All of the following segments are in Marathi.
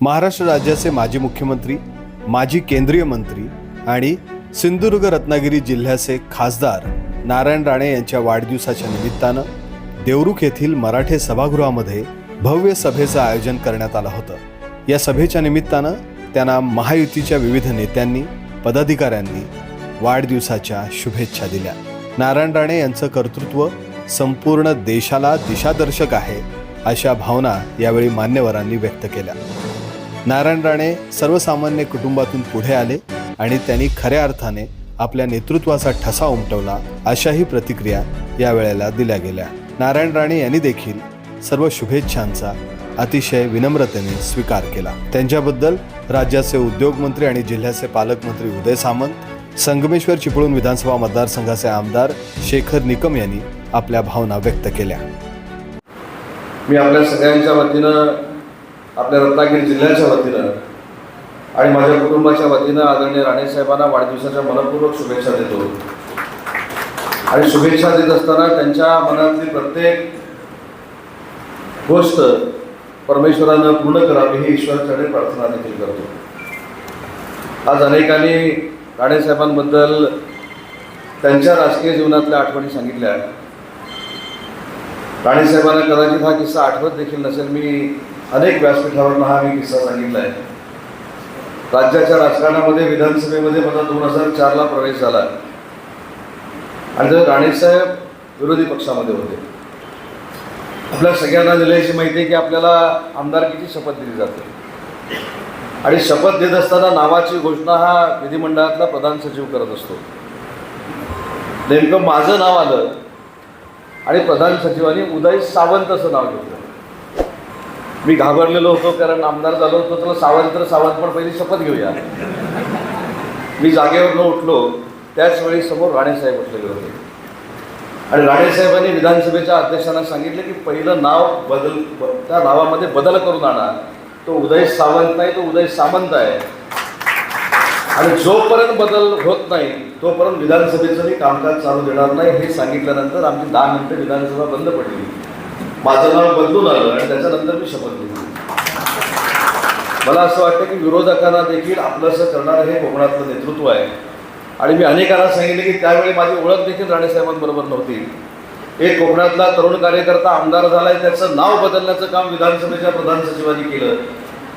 महाराष्ट्र राज्याचे माजी मुख्यमंत्री माजी केंद्रीय मंत्री आणि सिंधुदुर्ग रत्नागिरी जिल्ह्याचे खासदार नारायण राणे यांच्या वाढदिवसाच्या निमित्तानं देवरुख येथील मराठे सभागृहामध्ये भव्य सभेचं आयोजन करण्यात आलं होतं. या सभेच्या निमित्तानं त्यांना महायुतीच्या विविध नेत्यांनी पदाधिकाऱ्यांनी वाढदिवसाच्या शुभेच्छा दिल्या. नारायण राणे यांचं कर्तृत्व संपूर्ण देशाला दिशादर्शक आहे अशा भावना यावेळी मान्यवरांनी व्यक्त केल्या. नारायण राणे सर्वसामान्य कुटुंबातून पुढे आले आणि त्यांनी खऱ्या अर्थाने आपल्या नेतृत्वाचा ठसा उमटवला अशाही प्रतिक्रिया या वेळेला दिल्या गेल्या. नारायण राणे यांनी देखील सर्व शुभेच्छांचा अतिशय विनम्रतेने स्वीकार केला. त्यांच्याबद्दल राज्याचे उद्योगमंत्री आणि जिल्ह्याचे पालकमंत्री उदय सामंत संगमेश्वर चिपळूण विधानसभा मतदारसंघाचे आमदार शेखर निकम यांनी आपल्या भावना व्यक्त केल्या. मी आपल्या सगळ्यांच्या वतीनं आपल्या रत्नागिरी जिल्ह्याच्या वतीनं आणि माझ्या कुटुंबाच्या वतीनं आदरणीय राणेसाहेबांना वाढदिवसाच्या मनपूर्वक शुभेच्छा देतो. आणि शुभेच्छा देत असताना त्यांच्या मनातली प्रत्येक गोष्ट परमेश्वरानं पूर्ण करावी ही ईश्वराकडे प्रार्थना देखील करतो. आज अनेकांनी राणेसाहेबांबद्दल त्यांच्या राजकीय जीवनातल्या आठवणी सांगितल्या. राणेसाहेबांना कदाचित हा किस्सा आठवत देखील नसेल मी अनेक व्यासपीठावरून हा मी किस्सा सांगितला आहे. राज्याच्या राजकारणामध्ये विधानसभेमध्ये मला दोन हजार चारला प्रवेश झाला. आणि जर राणेसाहेब विरोधी पक्षामध्ये होते. आपल्या सगळ्यांना दिल्याची माहिती आहे की आपल्याला आमदारकीची शपथ दिली जाते. आणि शपथ देत असताना नावाची घोषणा हा विधिमंडळातला प्रधान सचिव करत असतो. नेमकं माझं नाव आलं आणि प्रधान सचिवांनी उदय सावंत असं नाव घेतलं. मी घाबरलेलो होतो कारण आमदार झालो होतो तर सावंत तर सावंत पण पहिली शपथ घेऊया. मी जागेवर न उठलो त्याचवेळी समोर राणेसाहेब उठलेले होते. आणि राणेसाहेबांनी विधानसभेच्या अध्यक्षांना सांगितलं की पहिलं नाव बदल त्या नावामध्ये बदल करून आणा. तो उदय सावंत नाही तो उदय सामंत आहे. आणि जोपर्यंत बदल होत नाही तोपर्यंत विधानसभेचं मी कामकाज चालू देणार नाही हे सांगितल्यानंतर आमची दहा मिनटं विधानसभा बंद पडली. माझं नाव बदलून आलं आणि त्याच्यानंतर मी शपथ घेतली मला असं वाटतं की विरोधकांना देखील आपलंसं करणारं हे कोकणातलं नेतृत्व आहे. आणि मी अनेकांना सांगितले की त्यावेळी माझी ओळख देखील राणेसाहेबांबरोबर नव्हती. एक कोकणातला तरुण कार्यकर्ता आमदार झालाय त्याचं नाव बदलण्याचं काम विधानसभेच्या प्रधान सचिवांनी केलं.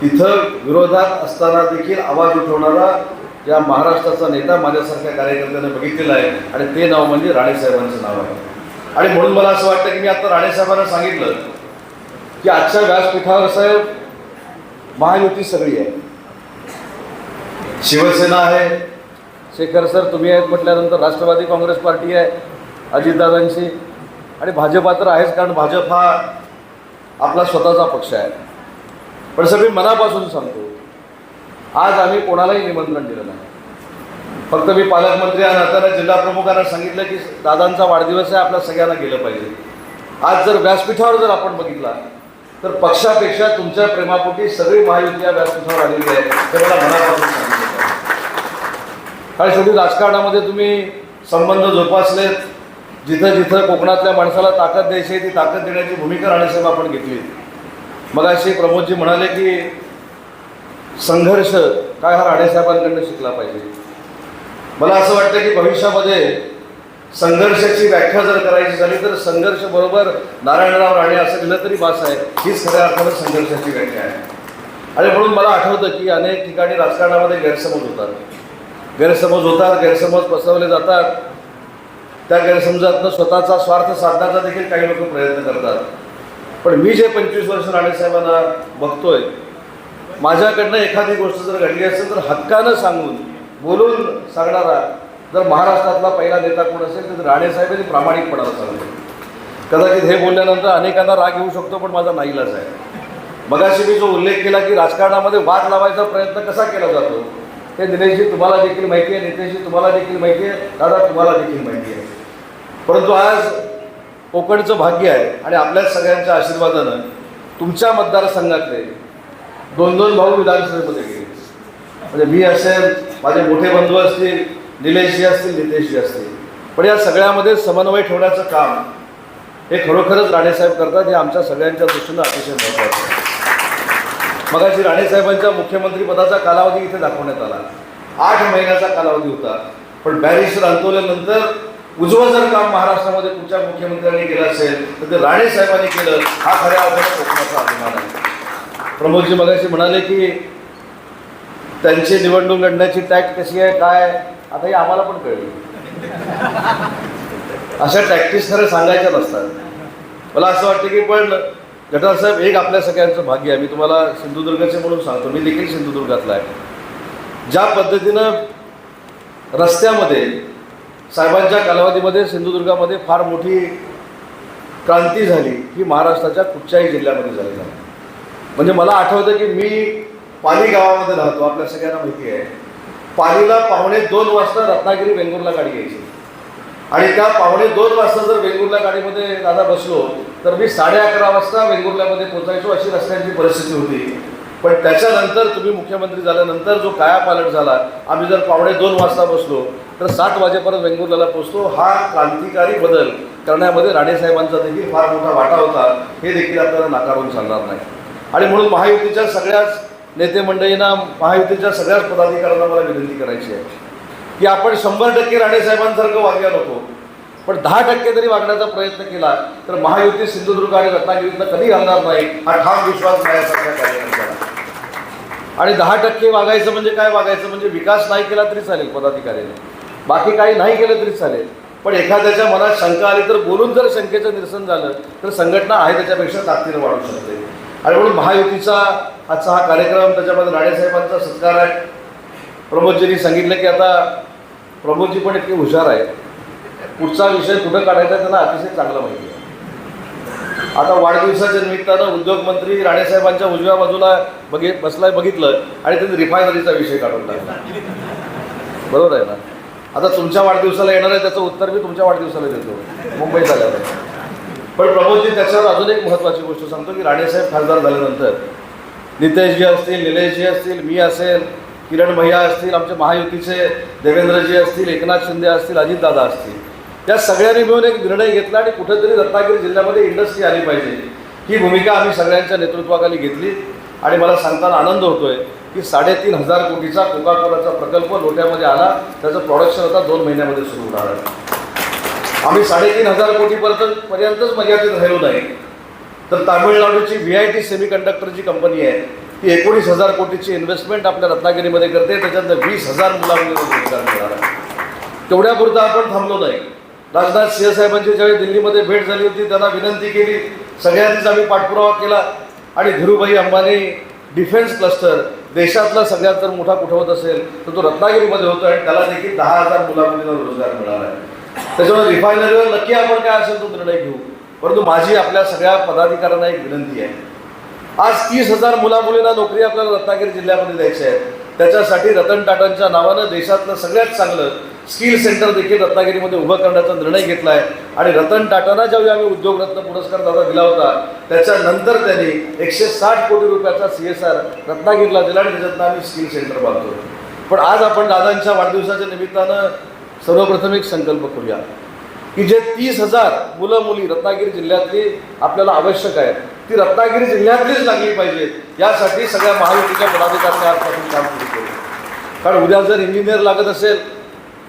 तिथं विरोधात असताना देखील आवाज उठवणारा या महाराष्ट्राचा नेता माझ्यासारख्या कार्यकर्त्याने बघितलेला आहे. आणि ते नाव म्हणजे राणेसाहेबांचं नाव आहे. आणि म्हणून मला असं वाटतं की मी आता राणेसाहेबांना सांगितलं की आजच्या व्यासपीठावर साहेब महायुती सगळी आहे. शिवसेना आहे. शेखर सर तुम्ही आहेत म्हटल्यानंतर राष्ट्रवादी काँग्रेस पार्टी आहे अजितदादांची. आणि भाजपा तर आहेच कारण भाजप हा आपला स्वतःचा पक्ष आहे. पण सर मी मनापासून सांगतो आज आम्ही कोणालाही निमंत्रण दिलं नाही. फक्त मी पालकमंत्री या नात्यानं जिल्हा प्रमुखांना सांगितलं की दादांचा वाढदिवस आहे आपल्या सगळ्यांना गेलं पाहिजे. आज जर व्यासपीठावर जर आपण बघितला तर पक्षापेक्षा तुमच्या प्रेमापोटी सगळी महायुती या व्यासपीठावर आलेली आहे. हे मला मनापासून सांगितलं कारण शेवटी राजकारणामध्ये तुम्ही संबंध जोपासलेत. जिथं जिथं कोकणातल्या माणसाला ताकद द्यायची आहे ती ताकद देण्याची भूमिका राणेसाहेब आपण घेतली. मग अशी प्रमोदजी म्हणाले की संघर्ष काय हा राणेसाहेबांकडनं शिकला पाहिजे. मला असं वाटतं की भविष्यामध्ये संघर्षाची व्याख्या जर करायची झाली तर संघर्ष बरोबर नारायणराव राणे असं दिलं तरी बास आहे. हीच खऱ्या अर्थानं संघर्षाची व्याख्या आहे. आणि म्हणून मला आठवतं की अनेक ठिकाणी राजकारणामध्ये गैरसमज होतात. गैरसमज होतात गैरसमज पसरवले जातात. त्या गैरसमजातनं स्वतःचा स्वार्थ साधण्याचा देखील काही लोक प्रयत्न करतात. पण मी जे पंचवीस वर्ष राणेसाहेबांना बघतोय माझ्याकडनं एखादी गोष्ट जर घडली असेल तर हक्कानं सांगून बोलून सांगणारा जर महाराष्ट्रातला पहिला नेता कोण असेल तर राणेसाहेबांनी प्रामाणिकपणाला सांगतो कदाचित हे बोलल्यानंतर अनेकांना राग येऊ शकतो पण माझा नाईलाच आहे. मगाशी मी जो उल्लेख केला की राजकारणामध्ये वाद लावायचा प्रयत्न कसा केला जातो हे दिनेशजी तुम्हाला देखील माहिती आहे नितेशजी तुम्हाला देखील माहिती आहे दादा तुम्हाला देखील माहिती आहे. परंतु आज कोकणचं भाग्य आहे आणि आपल्या सगळ्यांच्या आशीर्वादानं तुमच्या मतदारसंघातले दोन दोन भाऊ विधानसभेमध्ये गेले. म्हणजे मी असेल माझे मोठे बंधू असतील निलेशजी असतील नितेशजी असतील. पण या सगळ्यामध्ये समन्वय ठेवण्याचं काम हे खरोखरच राणेसाहेब करतात हे आमच्या सगळ्यांच्या दृष्टीनं अतिशय महत्त्वाचं आहे. मगाशी राणेसाहेबांच्या मुख्यमंत्रीपदाचा कालावधी इथे दाखवण्यात आला. आठ महिन्याचा कालावधी होता. पण बॅरिस्टर आंदोलनानंतर उजवं जर काम महाराष्ट्रामध्ये कुठच्या मुख्यमंत्र्यांनी केलं असेल तर ते राणेसाहेबांनी केलं हा खऱ्या अर्थाने कोकणाचा अभिमान आहे. प्रमोदजी मगाशी म्हणाले की त्यांची निवडणूक लढण्याची टॅक्ट कशी आहे काय आता हे आम्हाला पण कळली. अशा टॅक्टिस खरं सांगायच्या नसतात. मला असं वाटतं की पण गटार साहेब एक आपल्या सगळ्यांचं भाग्य आहे. मी तुम्हाला सिंधुदुर्गाचे म्हणून सांगतो. मी देखील सिंधुदुर्गातला आहे. ज्या पद्धतीनं रस्त्यामध्ये साहेबांच्या कालावधीमध्ये सिंधुदुर्गामध्ये फार मोठी क्रांती झाली ही महाराष्ट्राच्या कुठच्याही जिल्ह्यामध्ये झाली म्हणजे मला आठवतं की मी पाली गावामध्ये राहतो आपल्या सगळ्यांना माहिती आहे. पालीला पावणे दोन वाजता रत्नागिरी वेंगुर्ला गाडी यायची. आणि त्या पावणे दोन वाजता जर वेंगुर्ला गाडीमध्ये दादा बसलो तर मी साडे अकरा वाजता वेंगुर्ल्यामध्ये पोहोचायचो अशी रस्त्यांची परिस्थिती होती. पण त्याच्यानंतर तुम्ही मुख्यमंत्री झाल्यानंतर जो कायापालट झाला आम्ही जर पावणे दोन वाजता बसलो तर सात वाजेपर्यंत वेंगुर्ल्याला पोहोचतो हा क्रांतिकारी बदल करण्यामध्ये राणेसाहेबांचा देखील फार मोठा वाटा होता. हे देखील आपल्याला नाकारून चालणार नाही. आणि म्हणून महायुतीच्या सगळ्याच नेते मंडळींना महायुतीच्या सगळ्याच पदाधिकाऱ्यांना मला विनंती करायची आहे की आपण शंभर टक्के राणेसाहेबांसारखं वागूया नको पण दहा टक्के जरी वागण्याचा प्रयत्न केला तर महायुती सिंधुदुर्ग आणि रत्नागिरीतनं कधी घालणार नाही हा ठाम विश्वास माझ्यासारख्या कार्यकर्त्याला आणि दहा टक्के वागायचं म्हणजे काय? वागायचं म्हणजे विकास नाही केला तरी चालेल पदाधिकाऱ्याने. बाकी काही नाही केलं तरी चालेल. पण एखाद्याच्या मनात शंका आली तर बोलून जर शंकेचं निरसन झालं तर संघटना आहे त्याच्यापेक्षा ताकदीनं वाढू शकते. आणि म्हणून महायुतीचा आजचा हा कार्यक्रम त्याच्यामध्ये राणेसाहेबांचा सत्कार आहे. प्रमोदजींनी सांगितलं की आता प्रमोदजी पण इतके हुशार आहे पुढचा विषय कुठं काढायचा त्यांना अतिशय चांगला माहिती आहे. आता वाढदिवसाच्या निमित्तानं उद्योगमंत्री राणेसाहेबांच्या उजव्या बाजूला बघित बसलाय बघितलं आणि त्यांनी रिफायनरीचा विषय काढून टाकला. बरोबर आहे ना? आता तुमच्या वाढदिवसाला येणार आहे त्याचं उत्तर मी तुमच्या वाढदिवसाला देतो. मुंबईत आल्यावर. पण प्रमोदजी त्याच्यावर अजून एक महत्त्वाची गोष्ट सांगतो की राणेसाहेब खासदार झाल्यानंतर नितेशजी असतील निलेशजी असतील मी असेल किरण भैया असतील आमचे महायुतीचे देवेंद्रजी असतील एकनाथ शिंदे असतील अजितदादा असतील त्या सगळ्यांनी मिळून एक निर्णय घेतला आणि कुठेतरी रत्नागिरी जिल्ह्यामध्ये इंडस्ट्री आली पाहिजे. ही भूमिका आम्ही सगळ्यांच्या नेतृत्वाखाली घेतली आणि मला सांगताना आनंद होतोय की साडेतीन हजार कोटीचा कोका कोलाचा प्रकल्प लोट्यामध्ये आला. त्याचं प्रोडक्शन आता दोन महिन्यामध्ये सुरू होणार आहे. आम्ही साडेतीन हजार कोटीपर्यंत पर्यंतच मर्यादित राहिलो नाही. तर तामिळनाडूची व्ही आय टी सेमीकंडक्टरची कंपनी आहे. ती एकोणीस हजार कोटीची इन्व्हेस्टमेंट आपल्या रत्नागिरीमध्ये करते. त्याच्यातनं वीस हजार मुलांमध्ये रोजगार मिळणार आहे. तेवढ्यापुरता आपण थांबलो नाही. राजनाथ सिंह साहेबांची ज्यावेळी दिल्लीमध्ये भेट झाली होती त्यांना विनंती केली सगळ्यांनीच आम्ही पाठपुरावा केला. आणि धीरूभाई अंबानी डिफेन्स क्लस्टर देशातला सगळ्यात जर मोठा कुठं होत असेल तर तो रत्नागिरीमध्ये होतो आणि त्याला देखील दहा हजार मुलांमध्ये रोजगार मिळणार आहे. त्याच्यामुळे रिफायनरीवर नक्की आपण काय असेल तो निर्णय घेऊ. परंतु माझी आपल्या सगळ्या पदाधिकाऱ्यांना एक विनंती आहे. आज तीस हजार मुलामुलींना नोकरी आपल्याला रत्नागिरी जिल्ह्यामध्ये द्यायची आहे. त्याच्यासाठी रतन टाटांच्या नावानं देशातलं सगळ्यात चांगलं स्किल सेंटर देखील रत्नागिरीमध्ये उभं करण्याचा निर्णय घेतला आहे आणि रतन टाटांना ज्यावेळी आम्ही उद्योगरत्न पुरस्कार दादा दिला होता त्याच्यानंतर त्यांनी एकशे साठ कोटी रुपयाचा सी एस आर रत्नागिरीला दिला आणि त्याच्यातनं आम्ही स्किल सेंटर बांधतो पण आज आपण दादांच्या वाढदिवसाच्या निमित्तानं सर्वप्रथम एक संकल्प करूया की जे तीस हजार मुलं मुली रत्नागिरी जिल्ह्यातली आपल्याला आवश्यक आहेत ती रत्नागिरी जिल्ह्यातलीच लागली पाहिजेत यासाठी सगळ्या महायुतीच्या पदाधिकाऱ्यांनी आजपासून काम सुरू केलं. कारण उद्या जर इंजिनियर लागत असेल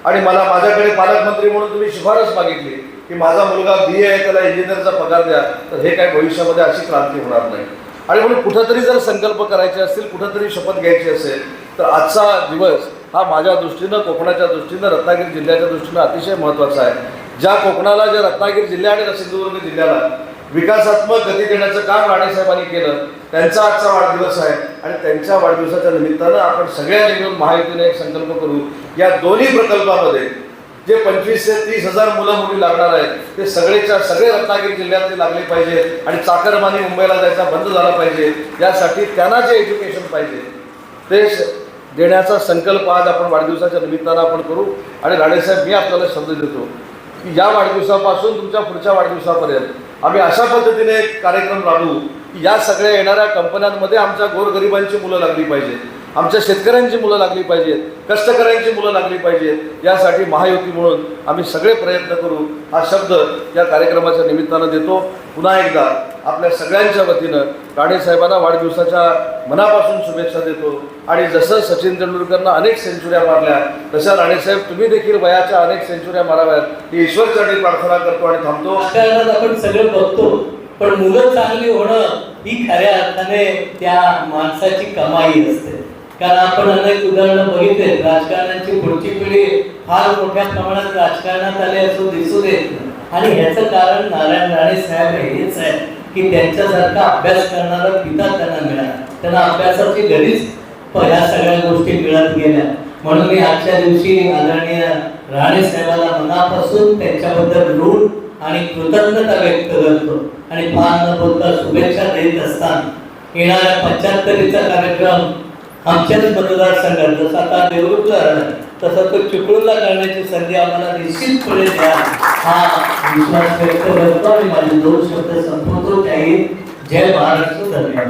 आणि मला माझ्याकडे पालकमंत्री म्हणून तुम्ही शिफारस मागितली की माझा मुलगा बी आहे त्याला इंजिनियरचा पगार द्या तर हे काय भविष्यामध्ये अशी क्रांती होणार नाही. आणि म्हणून कुठंतरी जर संकल्प करायचे असतील कुठंतरी शपथ घ्यायची असेल तर आजचा दिवस हा माझ्या दृष्टीनं कोकणाच्या दृष्टीनं रत्नागिरी जिल्ह्याच्या दृष्टीनं अतिशय महत्त्वाचा आहे. ज्या कोकणाला ज्या रत्नागिरी जिल्हा आणि सिंधुदुर्ग जिल्ह्याला विकासात्मक गती देण्याचं काम राणेसाहेबांनी केलं त्यांचा आजचा वाढदिवस आहे. आणि त्यांच्या वाढदिवसाच्या निमित्तानं आपण सगळ्यांनी मिळून महायुतीने एक संकल्प करू. या दोन्ही प्रकल्पामध्ये जे पंचवीस ते तीस हजार मुलं मुली लागणार आहेत ते सगळेच्या सगळे रत्नागिरी जिल्ह्यातले लागले पाहिजे आणि चाकरमानी मुंबईला जायचा बंद झाला पाहिजे. यासाठी त्यांना जे एज्युकेशन पाहिजे ते देण्याचा संकल्प आज आपण वाढदिवसाच्या निमित्तानं आपण करू आणि राणेसाहेब मी आपल्याला शब्द देतो की या वाढदिवसापासून तुमच्या पुढच्या वाढदिवसापर्यंत आम्ही अशा पद्धतीने एक कार्यक्रम राबवू की या सगळ्या येणाऱ्या कंपन्यांमध्ये आमच्या गोरगरिबांची मुलं लागली पाहिजेत. आमच्या शेतकऱ्यांची मुलं लागली पाहिजेत कष्टकऱ्यांची मुलं लागली पाहिजेत. यासाठी महायुती म्हणून आम्ही सगळे प्रयत्न करू. हा शब्द या कार्यक्रमाच्या निमित्तानं देतो. पुन्हा एकदा आपल्या सगळ्यांच्या वतीनं राणेसाहेबांना वाढदिवसाच्या मनापासून शुभेच्छा देतो. आणि जसं सचिन तेंडुलकरनं अनेक सेंचुऱ्या मारल्या तशा राणेसाहेब तुम्ही देखील वयाच्या अनेक सेंचुऱ्या माराव्यात. ही ईश्वरचरणी प्रार्थना करतो आणि थांबतो. आपण सगळं बघतो पण मुलं चांगली होणं ही खऱ्या अर्थाने त्या माणसाची कमाई असते. कारण आपण अनेक उदाहरणं बघितले. राजकारणाची पुढची पिढी फार मोठ्या प्रमाणात राजकारणात आले असं दिसून येत आणि ह्याचं कारण नारायण राणे साहेब हेच आहे की त्यांच्यासारखा अभ्यास करणारा पिता त्यांना मिळाला. त्यांना अभ्यासाची घरीच ह्या सगळ्या गोष्टी मिळत गेल्या. म्हणून मी आजच्या दिवशी आदरणीय राणे साहेबाला मनापासून त्यांच्याबद्दल ऋण आणि कृतज्ञता व्यक्त करतो. आणि फार न बोलता शुभेच्छा देत असताना येणाऱ्या पंच्याहत्तरीचा कार्यक्रम आमच्याच मतदारसंघात जसं आता निवृत्त झाला तसं तो चिपळूणला करण्याची संधी आम्हाला निश्चितपणे द्या. हा विश्वास व्यक्त करतो आणि माझे दोन शब्द संपवतो. त्याही जय महाराष्ट्र धन्यवाद